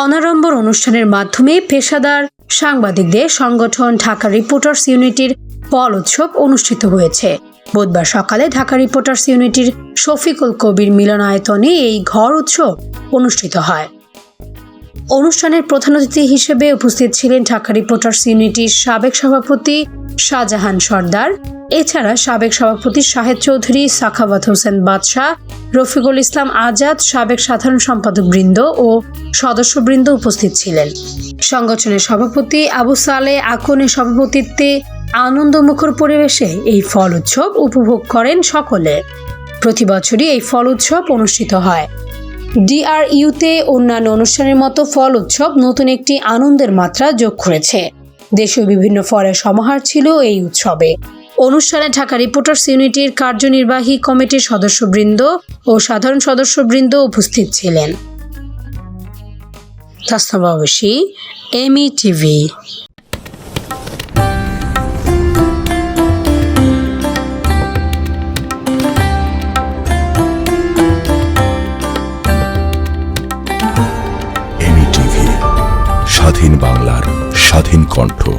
অনাড়ম্বর অনুষ্ঠানের মাধ্যমে পেশাদার সাংবাদিকদের সংগঠন ঢাকা রিপোর্টার্স ইউনিটির ফল উৎসব অনুষ্ঠিত হয়েছে। বুধবার সকালে ঢাকা রিপোর্টার্স ইউনিটির শফিকুল কবির মিলনায়তনে এই ঘর উৎসব অনুষ্ঠিত হয়। অনুষ্ঠানের প্রধান অতিথি হিসেবে উপস্থিত ছিলেন ঢাকা রিপোর্টার্স ইউনিটির সাবেক সভাপতি শাহজাহান সর্দার। এছাড়া সাবেক সভাপতি শাহেদ চৌধুরী, সাখাওয়াত হোসেন বাদশাহ রফিকুল ইসলাম আজাদ, সাবেক সাধারণ সম্পাদক বৃন্দ ও সদস্যবৃন্দ উপস্থিত ছিলেন। সংগঠনের সভাপতি আবু সালে আকনের সভাপতিত্বে আনন্দমুখর পরিবেশে এই ফল উৎসব উপভোগ করেন সকলে। প্রতি বছরই এই ফল উৎসব অনুষ্ঠিত হয়। ডিআরইউতে অন্যান্য অনুষ্ঠানের মতো ফল উৎসব নতুন একটি আনন্দের মাত্রা যোগ করেছে। দেশীয় বিভিন্ন ফলের সমাহার ছিল এই উৎসবে। অনুষ্ঠানে ঢাকা রিপোর্টার্স ইউনিটির কার্যনির্বাহী কমিটির সদস্যবৃন্দ ও সাধারণ সদস্যবৃন্দ উপস্থিত ছিলেন। টিভি, স্বাধীন বাংলার স্বাধীন কণ্ঠ।